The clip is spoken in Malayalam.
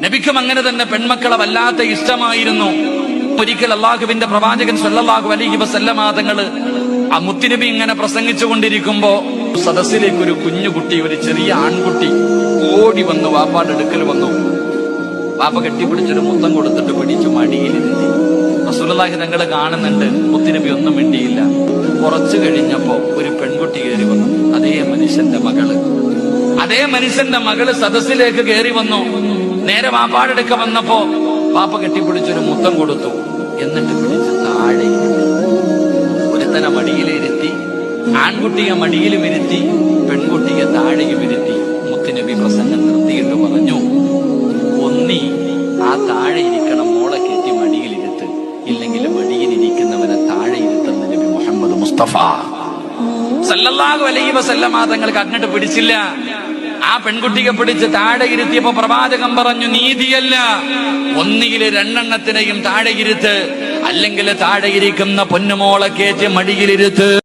നബിക്കും അങ്ങനെ തന്നെ പെൺമക്കളെ വല്ലാത്ത ഇഷ്ടമായിരുന്നു. ഒരിക്കൽ അള്ളാഹുവിന്റെ പ്രവാചകൻ സല്ലല്ലാഹു അലൈഹി വസല്ലമ തങ്ങൾ ആ മുത്തുനബി ഇങ്ങനെ പ്രസംഗിച്ചു കൊണ്ടിരിക്കുമ്പോ സദസ്സിലേക്ക് ഒരു കുഞ്ഞുകുട്ടി ഒരു ചെറിയ ആൺകുട്ടി ഓടി വന്നു വാപ്പാടെ അടുക്കൽ വന്നു. വാപ്പ കെട്ടിപ്പിടിച്ചൊരു മുത്തം കൊടുത്തിട്ട് പിടിച്ചു മടിയിലിരുത്തി. അസുലാഹി തങ്ങൾ കാണുന്നുണ്ട് മുത്തുനബി ഒന്നും മിണ്ടിയില്ല. കുറച്ചു കഴിഞ്ഞപ്പോ ഒരു പെൺകുട്ടി കയറി വന്നു. അതേ മനുഷ്യന്റെ മകൾ. അതേ മനുഷ്യന്റെ മകൾ സദസ്സിലേക്ക് കയറി വന്നു. നേരെ വാപ്പാടെടുക്ക വന്നപ്പോ വാപ്പ കെട്ടിപ്പിടിച്ചൊരു മുത്തം കൊടുത്തു. എന്നിട്ട് പിടിച്ച് താഴെ ഒരുത്തന മടിയിലിരുത്തി ആൺകുട്ടിയെ മടിയിലും ഇരുത്തി പെൺകുട്ടിയെ താഴെയും ഇരുത്തി മുത്തുനബി പ്രസംഗം നിർത്തിയിട്ട് പറഞ്ഞു ഒന്നി ആ താഴെ ഇരിക്കണം മോളെ കയറ്റി മടിയിലിരുത്ത്. ഇല്ലെങ്കിൽ മടിയിലിരിക്കുന്നവനെ താഴെ ഇരുത്തുന്ന നബി മുഹമ്മദ് മുസ്തഫ. സല്ലല്ലാഹു അലൈഹി വസല്ലമ തങ്ങൾക്ക് അങ്ങോട്ട് പിടിച്ചില്ല. ആ പെൺകുട്ടിയെ പിടിച്ച് താഴെ ഇരുത്തിയപ്പോ പ്രവാചകം പറഞ്ഞു നീതിയല്ല. ഒന്നുകിൽ രണ്ടെണ്ണത്തിനെയും താഴെ ഇരുത്ത്. അല്ലെങ്കിൽ താഴെ ഇരിക്കുന്ന പൊന്നുമോളെ കയറ്റി മടിയിലിരുത്ത്.